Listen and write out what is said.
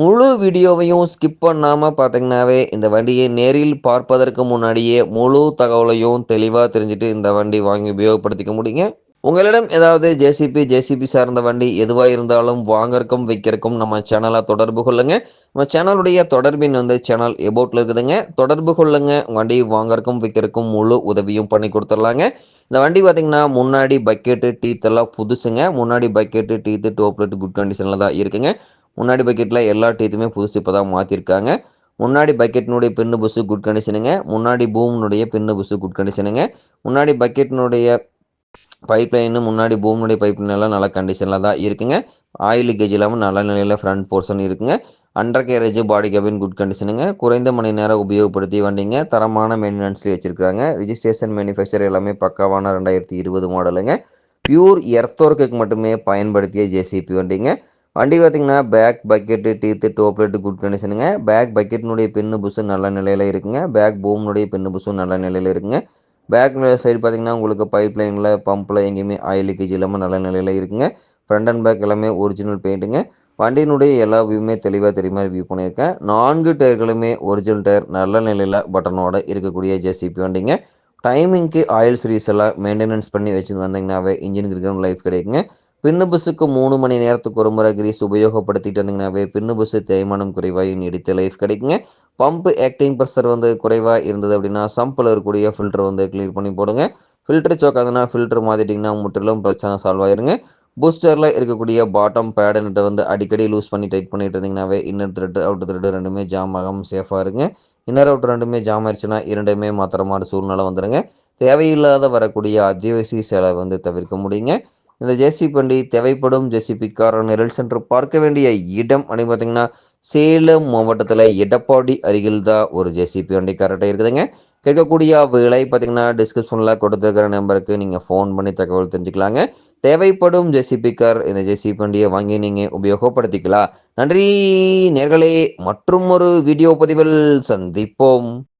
முழு வீடியோவையும் ஸ்கிப் பண்ணாமல் பார்த்தீங்கன்னாவே இந்த வண்டியை நேரில் பார்ப்பதற்கு முன்னாடியே முழு தகவலையும் தெளிவாக தெரிஞ்சுட்டு இந்த வண்டி வாங்கி உபயோகப்படுத்திக்க முடியுங்க. உங்களிடம் ஏதாவது ஜேசிபி ஜேசிபி சார்ந்த வண்டி எதுவாக இருந்தாலும் வாங்கறக்கும் விற்கிறக்கும் நம்ம சேனலை தொடர்பு கொள்ளுங்க. நம்ம சேனலுடைய தொடர்பின் வந்து சேனல் எபோட்டில் இருக்குதுங்க. தொடர்பு கொள்ளுங்க. வண்டி வாங்கறக்கும் விற்கிறக்கும் முழு உதவியும் பண்ணி கொடுத்துடலாங்க. இந்த வண்டி பார்த்திங்கன்னா முன்னாடி பக்கெட்டு டீத் எல்லாம் புதுசுங்க. முன்னாடி பக்கெட்டு டீத்து டோப்லெட் குட் கண்டிஷனில் தான் இருக்குங்க. முன்னாடி பக்கெட்டில் எல்லா டீத்துமே புதுசு இப்போ தான் மாற்றிருக்காங்க முன்னாடி பக்கெட்டினுடைய பின்னு புஷு குட் கண்டிஷனுங்க முன்னாடி பூமினுடைய பின்னு புஷு குட் கண்டிஷனுங்க முன்னாடி பக்கெட்டினுடைய பைப் லைனு முன்னாடி பூமினுடைய பைப் லைன் எல்லாம் நல்ல கண்டிஷனில் தான் இருக்குங்க. ஆயில் லீக்கேஜ் இல்லாமல் நல்ல நிலையில் ஃப்ரண்ட் போர்ஷன் இருக்குங்க. Under carriage body cabin good கண்டிஷனுங்க குறைந்த மணி நேரம் உபயோகப்படுத்தி வண்டிங்க. தரமான மெயின்டெனன்ஸ்லேயே வச்சுருக்காங்க ரிஜிஸ்ட்ரேஷன் மேனுஃபேக்சர் எல்லாமே பக்காவான ரெண்டாயிரத்தி இருபது மாடலுங்க பியூர் எர்த் ஒர்க்குக்கு மட்டுமே பயன்படுத்திய ஜேசிபி வண்டிங்க. வண்டி பார்த்திங்கன்னா பேக் பக்கெட்டு டீத்து டோப்லெட்டு குட் கண்டிஷனுங்க பேக் பக்கெட்டினுடைய பின்னு புஷும் நல்ல நிலையில் இருக்குங்க. பேக் பூம்னுடைய பின்னு புஷும் நல்ல நிலையில் இருக்குங்க. பேக் சைடு பார்த்திங்கன்னா உங்களுக்கு பைப் லைனில் பம்பில் எங்கேயுமே ஆயில் லீக்கேஜ் இல்லாமல் நல்ல நிலையில் இருக்குங்க. ஃப்ரண்ட் அண்ட் பேக் எல்லாமே ஒரிஜினல் பெயிண்ட்டுங்க வண்டியினுடைய எல்லா வியூமே தெளிவாக தெரியுமா வியூ பண்ணியிருக்கேன். நான்கு டயர்களுமே ஒரிஜினல் டயர் நல்ல நிலையில் பட்டனோட இருக்கக்கூடிய ஜேசிபி வண்டிங்க. டைமிங்க்கு ஆயில் சீரீஸ் எல்லாம் மெயின்டெனன்ஸ் பண்ணி வச்சுட்டு வந்தீங்கன்னாவே இன்ஜினுக்கு இருக்கிற லைஃப் கிடைக்குங்க. பின்னு பஸ்ஸுக்கு மூணு மணி நேரத்துக்கு ஒரு முறை கிரீஸ் உபயோகப்படுத்திட்டு வந்தீங்கன்னாவே பின்னு பஸ்ஸு தேய்மானம் குறைவாக நீடித்த லைஃப் கிடைக்குங்க. பம்பு ஆக்டிங் ப்ரெஷர் வந்து குறைவாக இருந்தது அப்படின்னா சம்பில் இருக்கக்கூடிய ஃபில்டர் வந்து கிளியர் பண்ணி போடுங்க. ஃபில்டர் சோக்காதுன்னா ஃபில்டர் மாற்றிட்டிங்கன்னா முற்றிலும் பிரச்சனை சால்வ் ஆயிருங்க. பூஸ்டரில் இருக்கக்கூடிய பாட்டம் பேடன்ட்டை வந்து அடிக்கடி லூஸ் பண்ணி டைட் பண்ணிட்டு இருந்தீங்கன்னாவே இன்னர் த்ரெட்டு அவுட் த்ரெட்டு ரெண்டுமே ஜாம் ஆகாமல் சேஃபாக இருங்க. இன்னர் அவுட் ரெண்டுமே ஜாம் ஆயிடுச்சுன்னா இரண்டுமே மாத்திரமான மாதிரி சூழ்நிலை வந்துடுங்க தேவையில்லாத வரக்கூடிய அத்தியாவசிய செலவை வந்து தவிர்க்க முடியுங்க. இந்த ஜேசிபி வண்டி தேவைப்படும் ஜேசிபிக்கார நிரல் சென்று பார்க்க வேண்டிய இடம் அப்படின்னு பார்த்தீங்கன்னா சேலம் மாவட்டத்தில் எடப்பாடி அருகில் தான் ஒரு ஜேசிபி வண்டி கரெக்டாக இருக்குதுங்க. கேட்கக்கூடிய விலை பார்த்தீங்கன்னா டிஸ்கிரிப்ஷனில் கொடுத்துருக்கிற நம்பருக்கு நீங்கள் ஃபோன் பண்ணி தகவல் தெரிஞ்சுக்கலாங்க. தேவைப்படும் ஜேசிபி கார் இந்த ஜேசிபி வண்டியை வாங்கி நீங்கள் உபயோகப்படுத்திக்கலாம். நன்றி நேர்களே மற்றும் ஒரு வீடியோ பதிவில் சந்திப்போம்.